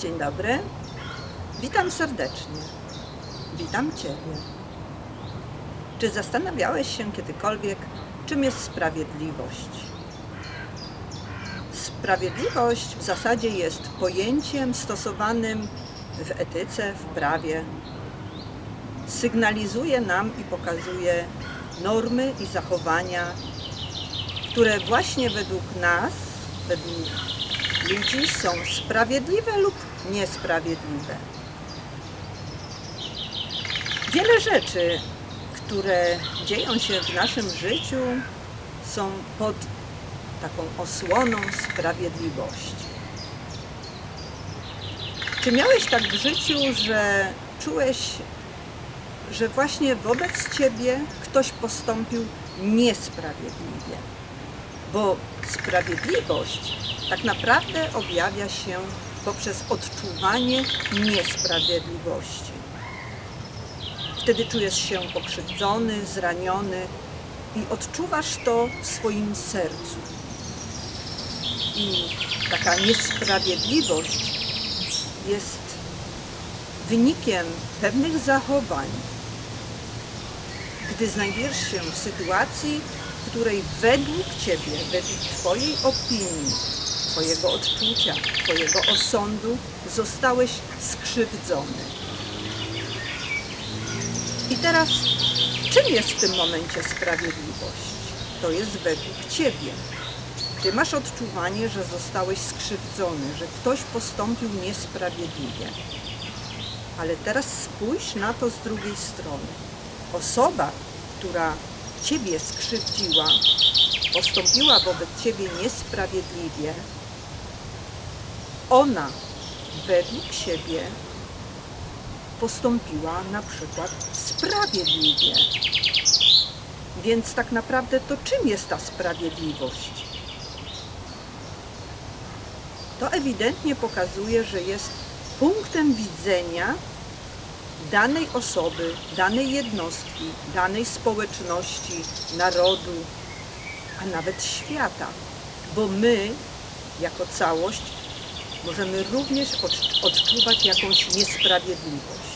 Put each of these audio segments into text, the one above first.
Dzień dobry. Witam serdecznie. Witam Ciebie. Czy zastanawiałeś się kiedykolwiek, czym jest sprawiedliwość? Sprawiedliwość w zasadzie jest pojęciem stosowanym w etyce, w prawie. Sygnalizuje nam i pokazuje normy i zachowania, które właśnie według nas, według ludzi są sprawiedliwe lub niesprawiedliwe. Wiele rzeczy, które dzieją się w naszym życiu, są pod taką osłoną sprawiedliwości. Czy miałeś tak w życiu, że czułeś, że właśnie wobec ciebie ktoś postąpił niesprawiedliwie? Bo sprawiedliwość tak naprawdę objawia się poprzez odczuwanie niesprawiedliwości. Wtedy czujesz się pokrzywdzony, zraniony i odczuwasz to w swoim sercu. I taka niesprawiedliwość jest wynikiem pewnych zachowań, gdy znajdujesz się w sytuacji, w której według Ciebie, według Twojej opinii, Twojego odczucia, Twojego osądu zostałeś skrzywdzony. I teraz, czym jest w tym momencie sprawiedliwość? To jest według Ciebie. Ty masz odczuwanie, że zostałeś skrzywdzony, że ktoś postąpił niesprawiedliwie. Ale teraz spójrz na to z drugiej strony. Osoba, która Ciebie skrzywdziła, postąpiła wobec Ciebie niesprawiedliwie, ona według siebie postąpiła na przykład sprawiedliwie. Więc tak naprawdę to czym jest ta sprawiedliwość? To ewidentnie pokazuje, że jest punktem widzenia danej osoby, danej jednostki, danej społeczności, narodu, a nawet świata. Bo my, jako całość, możemy również odcz- odczuwać jakąś niesprawiedliwość.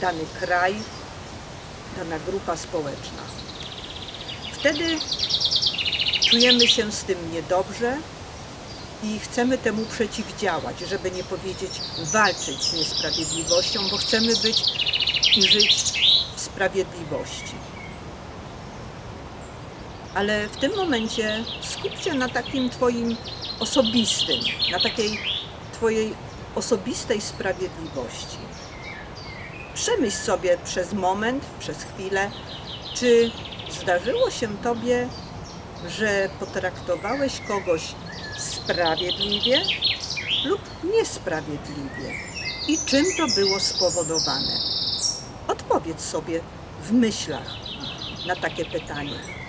Dany kraj, dana grupa społeczna. Wtedy czujemy się z tym niedobrze i chcemy temu przeciwdziałać, żeby nie powiedzieć walczyć z niesprawiedliwością, bo chcemy być i żyć w sprawiedliwości. Ale w tym momencie skup się na takim Twoim osobistym, na takiej Twojej osobistej sprawiedliwości. Przemyśl sobie przez moment, przez chwilę, czy zdarzyło się Tobie, że potraktowałeś kogoś sprawiedliwie lub niesprawiedliwie i czym to było spowodowane. Odpowiedz sobie w myślach na takie pytanie.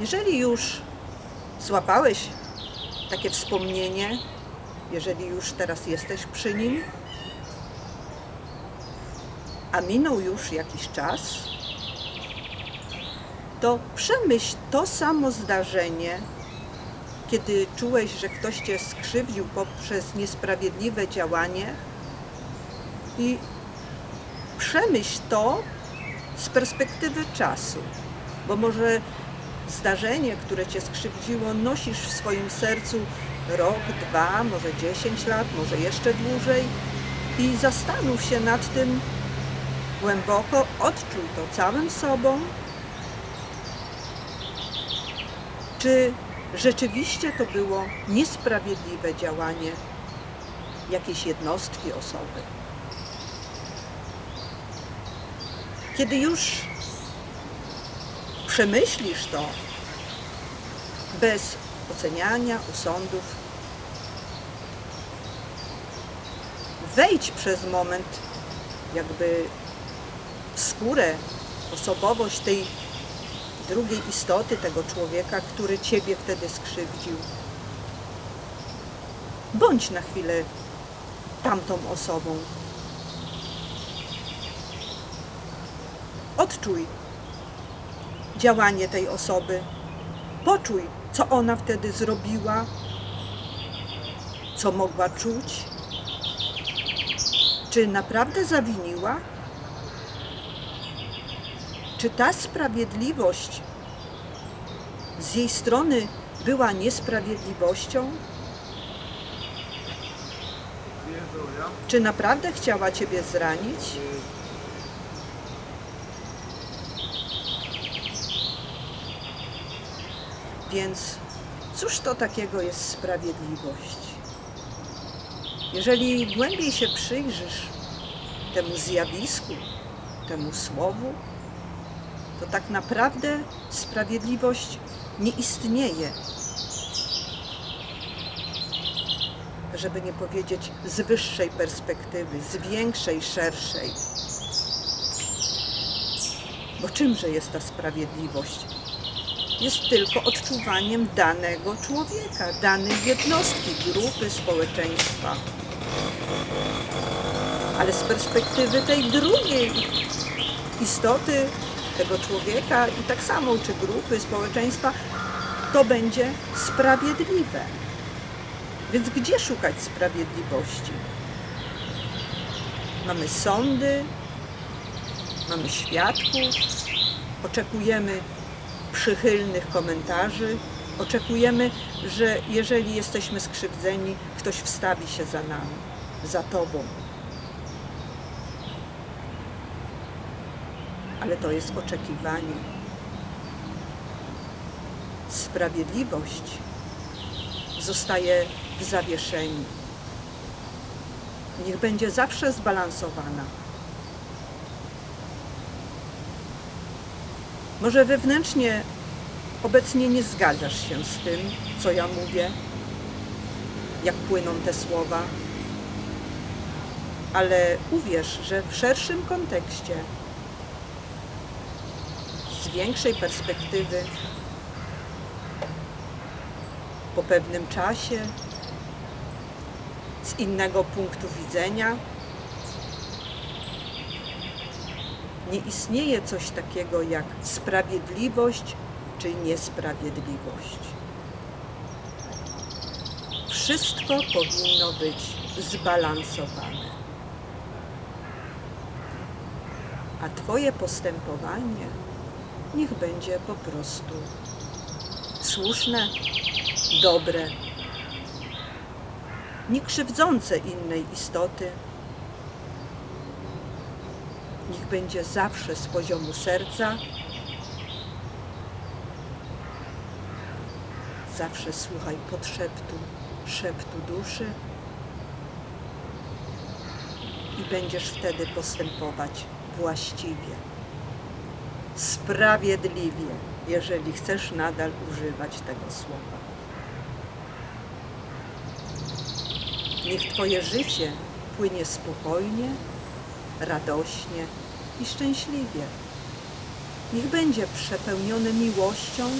Jeżeli już złapałeś takie wspomnienie, jeżeli już teraz jesteś przy nim, a minął już jakiś czas, to przemyśl to samo zdarzenie, kiedy czułeś, że ktoś cię skrzywdził poprzez niesprawiedliwe działanie i przemyśl to z perspektywy czasu, bo może zdarzenie, które cię skrzywdziło, nosisz w swoim sercu rok, dwa, może dziesięć lat, może jeszcze dłużej i zastanów się nad tym głęboko, odczuj to całym sobą, czy rzeczywiście to było niesprawiedliwe działanie jakiejś jednostki, osoby. Kiedy już przemyślisz to bez oceniania, osądów, wejdź przez moment jakby w skórę, osobowość tej drugiej istoty, tego człowieka, który Ciebie wtedy skrzywdził. Bądź na chwilę tamtą osobą. Odczuj działanie tej osoby Poczuj, co ona wtedy zrobiła, co mogła czuć. Czy naprawdę zawiniła? Czy ta sprawiedliwość z jej strony była niesprawiedliwością? Czy naprawdę chciała Ciebie zranić? Więc cóż to takiego jest sprawiedliwość? Jeżeli głębiej się przyjrzysz temu zjawisku, temu słowu, to tak naprawdę sprawiedliwość nie istnieje. Żeby nie powiedzieć z wyższej perspektywy, z większej, szerszej. Bo czymże jest ta sprawiedliwość? Jest tylko odczuwaniem danego człowieka, danej jednostki, grupy, społeczeństwa. Ale z perspektywy tej drugiej istoty, tego człowieka i tak samo, czy grupy, społeczeństwa, to będzie sprawiedliwe. Więc gdzie szukać sprawiedliwości? Mamy sądy, mamy świadków, oczekujemy przychylnych komentarzy, oczekujemy, że jeżeli jesteśmy skrzywdzeni, ktoś wstawi się za nami, za Tobą. Ale to jest oczekiwanie. Sprawiedliwość zostaje w zawieszeniu. Niech będzie zawsze zbalansowana. Może wewnętrznie obecnie nie zgadzasz się z tym, co ja mówię, jak płyną te słowa, ale uwierz, że w szerszym kontekście, z większej perspektywy, po pewnym czasie, z innego punktu widzenia, nie istnieje coś takiego jak sprawiedliwość czy niesprawiedliwość. Wszystko powinno być zbalansowane. A Twoje postępowanie niech będzie po prostu słuszne, dobre, nie krzywdzące innej istoty. Niech będzie zawsze z poziomu serca. Zawsze słuchaj podszeptu, szeptu duszy i będziesz wtedy postępować właściwie, sprawiedliwie, jeżeli chcesz nadal używać tego słowa. Niech Twoje życie płynie spokojnie, radośnie i szczęśliwie. Niech będzie przepełnione miłością,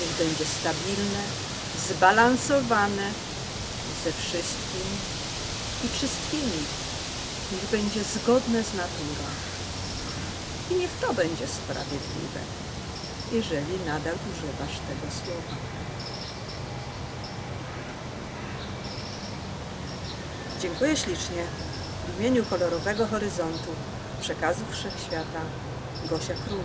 niech będzie stabilne, zbalansowane ze wszystkim i wszystkimi. Niech będzie zgodne z naturą. I niech to będzie sprawiedliwe, jeżeli nadal używasz tego słowa. Dziękuję ślicznie. W imieniu kolorowego horyzontu przekazów wszechświata Gosia Król.